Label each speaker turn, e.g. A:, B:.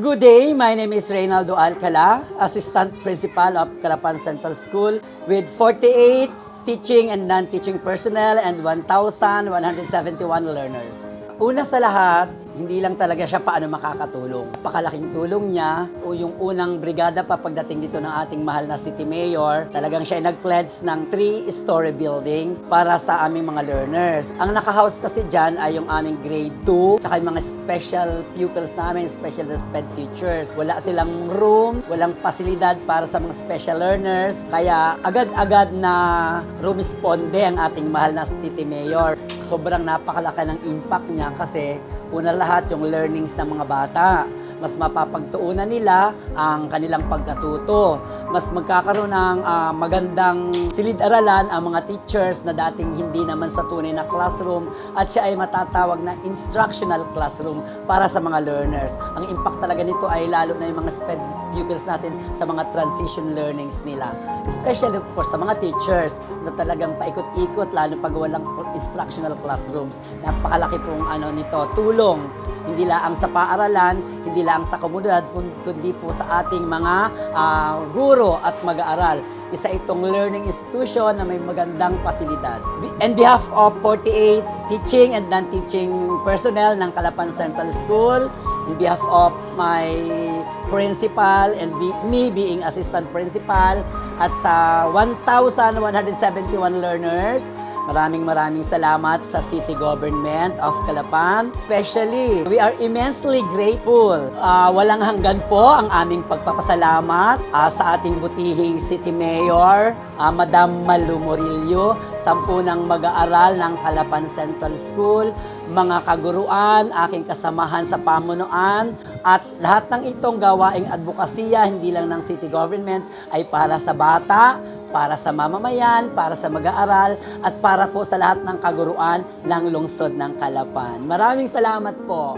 A: Good day, my name is Reynaldo Alcala, Assistant Principal of Calapan Central School with 48 teaching and non-teaching personnel and 1,171 learners. Una sa lahat, hindi lang talaga siya paano makakatulong. Pakalaking tulong niya o yung unang brigada pa pagdating dito ng ating mahal na city mayor, talagang siya ay nag-pledge ng three-story building para sa aming mga learners. Ang naka-house kasi dyan ay yung aming grade 2, tsaka yung mga special pupils namin, special sped teachers. Wala silang room, walang pasilidad para sa mga special learners, kaya agad-agad na rumisponde ang ating mahal na city mayor. Sobrang napakalaki ng impact niya kasi una lahat yung learnings ng mga bata. Mas mapapagtuunan nila ang kanilang pagkatuto. Mas magkakaroon ng ah, magandang silid-aralan ang mga teachers na dating hindi naman sa tunay na classroom at siya ay matatawag na instructional classroom para sa mga learners. Ang impact talaga nito ay lalo na yung mga SPED pupils natin sa mga transition learnings nila. Especially of course sa mga teachers na talagang paikot-ikot lalo pag walang instructional classrooms. Napakalaki pong ano nito, tulong. Hindi lang sa paaralan, hindi lang sa komunidad, kun- kundi po sa ating mga ah, guro at mag-aaral. Isa itong learning institution na may magandang pasilidad. On behalf of 48 teaching and non-teaching personnel ng Calapan Central School, in behalf of my principal and be- me being assistant principal at sa 1,171 learners, Maraming maraming salamat sa City Government of Calapan. Especially, we are immensely grateful. Ah, walang hanggan po ang aming pagpapasalamat ah, sa ating butihing City Mayor, ah, Madam Malu Morillo, sampunang mag-aaral ng Calapan Central School, mga kaguruan, aking kasamahan sa pamunuan, at lahat ng itong gawaing advokasya, hindi lang ng City Government, ay para sa bata, para sa mamamayan, para sa mag-aaral, at para po sa lahat ng kaguruan ng lungsod ng Kalapan. Maraming salamat po.